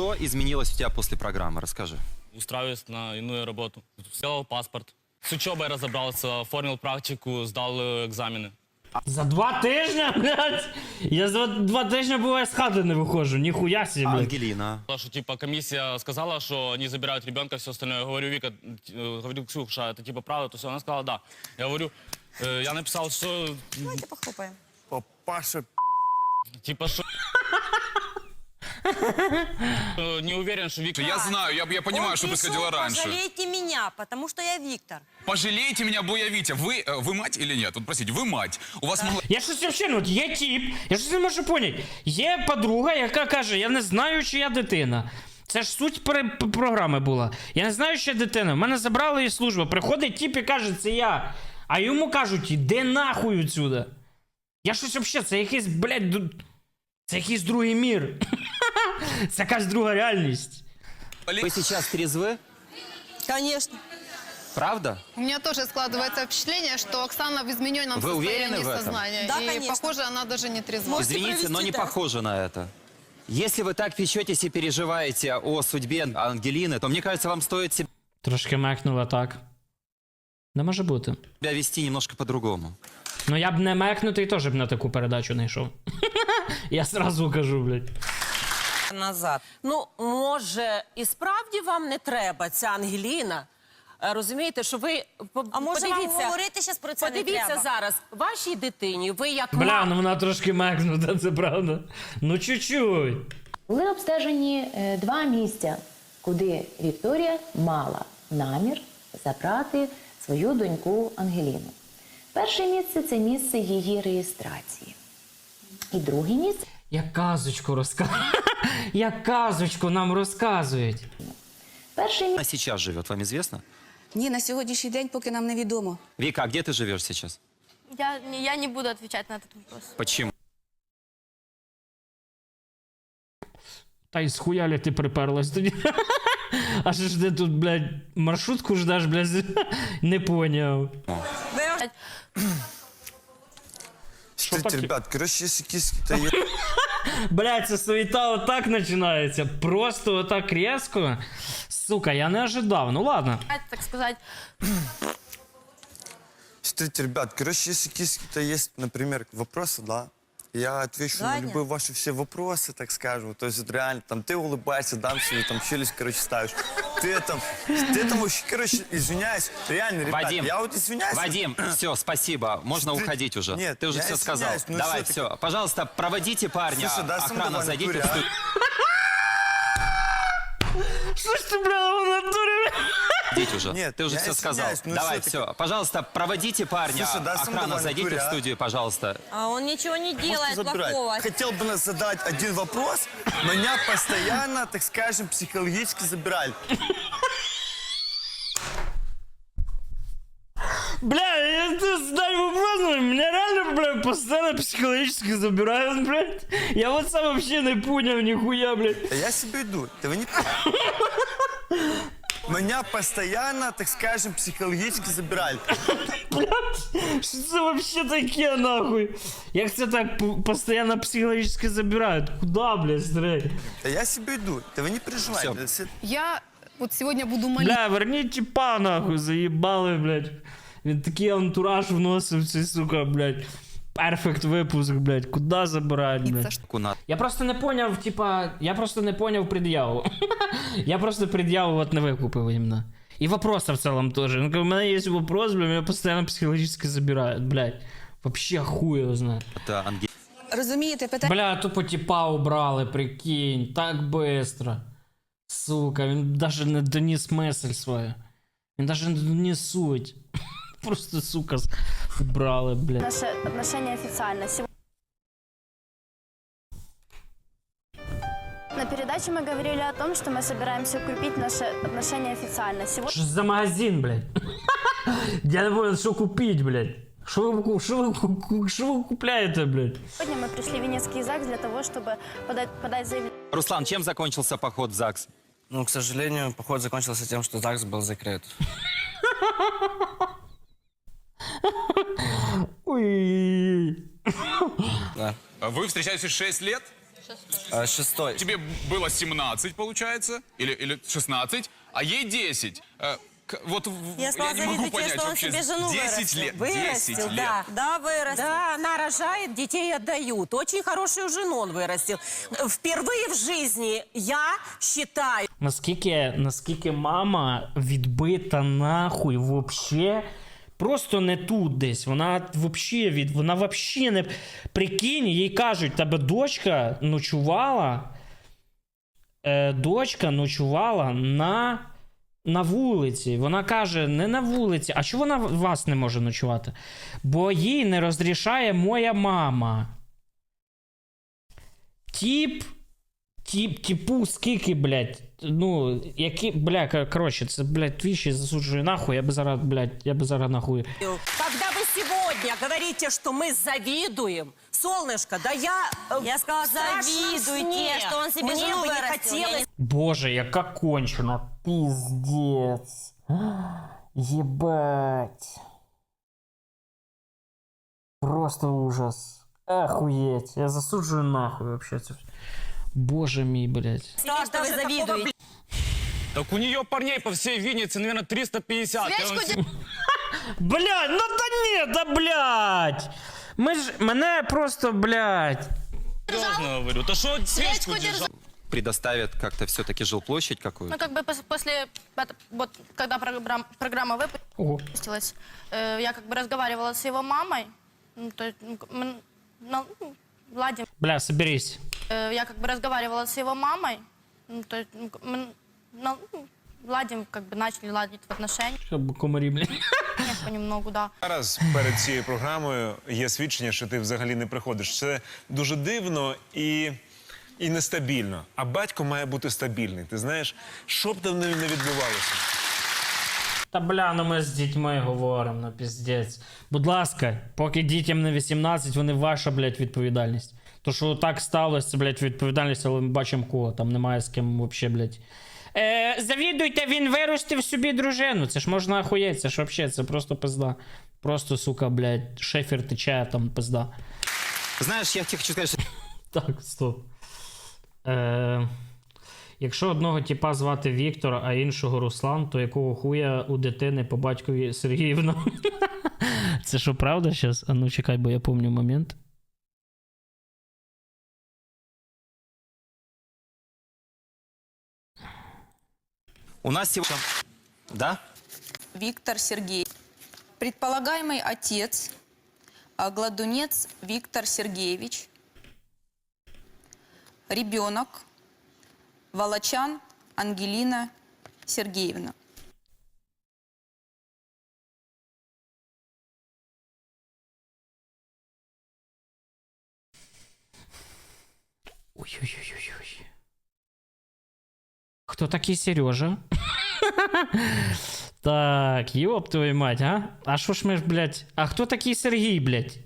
Что изменилось у тебя после программы? Расскажи. устраиваюсь на иную работу. Сделал паспорт. С учебой разобрался, оформил практику, сдал э, экзамены. За два тижні, блядь? Я за два тижні буває з хати не виходжу. Ніхуя собі, А блядь. Ангелина? Что типа комиссия сказала, что они забирают ребенка, все остальное. Я говорю, Вика, э, говорю, Ксюша, это типа правда, то все. Она сказала, да. Я говорю, э, я написал, что Давайте похлопаем. Папаша, типа что Э, не уверен, что Вика... Я знаю, я, я понимаю, Он что пишет, происходило раньше. Пожалейте меня, потому что я Виктор. Пожалейте меня, Боя Витя. Вы, э, вы мать или нет? Вот простите, вы мать. У вас мало... Я щось взагалі, ну, от є тіп, я щось не можу поняти. Є подруга, яка каже, я не знаю, чи я дитина. Це ж суть пре- п- програми була. Я не знаю, що я дитина. В мене забрали її служба. Приходить тіп і каже, це я. А йому кажуть, іди нахуй отсюда. Я щось взагалі, це якийсь, блядь, ду- це якийсь другий мір. Це якась друга реальність. Вы сейчас трезвы? Конечно. Правда? У меня тоже складывается впечатление, что Оксана в измененном Вы уверены состоянии в этом? сознания. Да, и, конечно. похоже, она даже не трезва. Можете Извините, но провести не тест. похоже на это. Если вы так печетесь и переживаете о судьбе Ангелины, то мне кажется, вам стоит себя Трошки мекнула так. Не може бути. вести немножко по-другому. Ну я б не мекнутий теж б на таку передачу не йшов. Я сразу кажу, блядь. Назад. Ну, може, і справді вам не треба ця Ангеліна. Е, Розумієте, що ви по- А може вам подивіться, говорити щас про це не подивіться треба? зараз, вашій дитині, ви як Бля, мама, ну вона трошки мекнута, це правда. Ну чуть-чуть. Були обстежені е, два місця, куди Вікторія мала намір забрати свою доньку Ангеліну. Перше місце це місце її реєстрації. І друге місце Як казочку розказують. Як казочку нам розказують. місце Она сейчас живет, вам известно? Ні, на сьогоднішній день поки нам невідомо. Вика, а где ты живешь сейчас? Я, не- я не буду отвечать на этот вопрос. Почему? Та й схуяли ти приперлась тоді. А що ж ти тут, блядь, маршрутку ждаш, блядь, не поняв. Таки- ребят, короче, если киски-то е- Блядь, це суєта отак починається. Просто отак різко. Сука, я не ожидав. Ну ладно. Так сказать, Смотрите, ребят, короче, если киски-то есть, например, вопросы, да, я отвечу на Даня. любые ваши все вопросы, так скажем. То есть вот реально, там, ты улыбаешься, дам себе, там, челюсть, короче, ставишь. Ты там, ты там вообще, короче, извиняюсь, реально, ребят, Вадим, я вот извиняюсь. Вадим, все, спасибо. Можно Ты- уходить уже. Нет, ты уже я все сказал. ну Давай, всё-таки- все. Пожалуйста, проводите парня. Слушай, да, Охрана, зайдите в а? студию. Що ж ти, бля, в натурі? Идите уже. Нет, ты уже я все сказал. извиняюсь, ну Давай, всё-таки- все. Пожалуйста, проводите парня. Слушай, да, сам Охрана, давай, зайдите в а? студию, пожалуйста. А он ничего не Можете делает забирать. плохого. Хотел бы задать один вопрос. Меня постоянно, так скажем, психологически забирали. Бля, я задаю вопрос, меня реально, бля, постоянно психологически забирают, блядь. Я вот сам вообще не понял нихуя, блядь. Да я себе иду. Да вы не... Меня постоянно, так скажем, психологически забирали. Блядь, що це вообще таке, нахуй? Як це так п- постоянно психологически забирают? Куда, блядь, стрей? Да я себе иду. Да вы не переживайте. Всё. Да все- Я вот сегодня буду молиться. Бля, верніть тіпа, нахуй, заїбали, блядь. Він такий антураж вносив, цей, сука, блядь. Перфект випуск, блядь. Куда забирають, блядь? Куна. Я просто не поняв, типа, я просто не поняв пред'яву. я просто пред'яву от не викупив іменно. І вопроса в целом тоже. Ну, у меня есть вопрос, бля, меня постоянно психологически забирают, блядь. Вообще хуй его знает. Это Ангелина. Розумієте, питання Бля, тупо типа убрали, прикинь, так быстро. Сука, він даже не доніс мисль свою. Він даже не доніс суть. Просто, сука, убрали, блядь. наши отношения официально. На передаче мы говорили о том, что мы собираемся укрепить наши отношения официально. Сегодня Що за магазин, блядь? Я понял, що купить, блядь. Що ви, ку- що ви, ку- ку- що ви купляєте, блядь? мы пришли в Венецкий ЗАГС для того, чтобы подать, подать заявление. Руслан, чем закончился поход в ЗАГС? Ну, к сожалению, поход закончился тем, что ЗАГС был закрыт. Ой. Вы встречаетесь 6 лет? А, шестой. Тебе было 17, получается, или, или 16, а ей 10. Э, к- вот в- Я сказала, не могу завидуйте, понять что он вообще. себе жену 10 вырастил. лет. Вырастил, 10 лет. да. Да, вырастил. Да, она рожает, детей отдают. Очень хорошую жену он вырастил. Впервые в жизни я считаю, Наскільки, наскільки мама відбита нахуй вообще. Просто не тут десь. Вона вообще від. Вона вообще не. Прикинь, їй кажуть, тебе дочка ночувала. Е, дочка ночувала на. На вулиці. Вона каже, не на вулиці. А чого вона вас не може ночувати? Бо їй не розрішає моя мама. Тіп Тіп, типу, скільки, блядь, ну, які, бля, ка- коротше, це, блядь, твічі засуджую нахуй, я би зараз, блядь, я би зараз нахуй. когда вы сегодня говорите, что мы завидуем, солнышко, да я... э, Я сказала, в страшном завидуйте, сне. что он себе Мне жену бы не вырастил. хотелось Боже, яка кончена, піздець. Єбать. Просто ужас. Охуєть, я засуджую нахуй вообще це. Боже мій, блядь. Сказала, что вы завидуете. Так у нее парней по всей Виннице, наверное, 350. Я вам Свечку Блядь, ну та ні, да блядь. Ми ж, мене просто, блядь. серьезно говорю. То что свечку держал? Предоставят как-то все-таки жилплощадь какую-то. Ну, как бы пос- после, вот, когда программ- программа Ого. выпустилась, э, я как бы разговаривала с его мамой, ну, то есть, ну, мы, ну, ладим. Бля, соберись. Э, я как бы разговаривала с его мамой, ну, то есть, ну, к- мы, ну, ладим, как бы начали ладить в отношениях Щоб комарі, блядь. понемногу, да. Зараз перед цією програмою є свідчення, що ти взагалі не приходиш. Це дуже дивно і, і нестабільно. А батько має бути стабільний. Ти знаєш, що б там не не відбувалося. Та бля, ну ми з дітьми говоримо, ну піздець. Будь ласка, поки дітям не 18, вони ваша, блядь, відповідальність. То, що так сталося, це, блядь, відповідальність, але ми бачимо кого. Там немає з ким вообще, блядь. Е, завідуйте, він виростив собі дружину. Це ж можна охуєть, це ж вообще, це просто пизда. Просто, сука, блядь, шефер тече, там пизда. Знаешь, я тебе хочу сказать, что Так, стоп. Е, якщо одного типа звати Віктор, а іншого Руслан, то якого хуя у дитини по батькові Сергіївна? Це що, правда зараз? А ну чекай, бо я пам'ятаю момент. У нас сегодня... Да? Виктор Сергей. Предполагаемый отец, а, Гладунец Виктор Сергеевич. Ребенок, Волочан Ангелина Сергеевна. Ой-ой-ой-ой. Хто такие Сережа? так, ёб твою мать, а? А шо ж мы ж, блядь? А кто такие Сергей, блядь?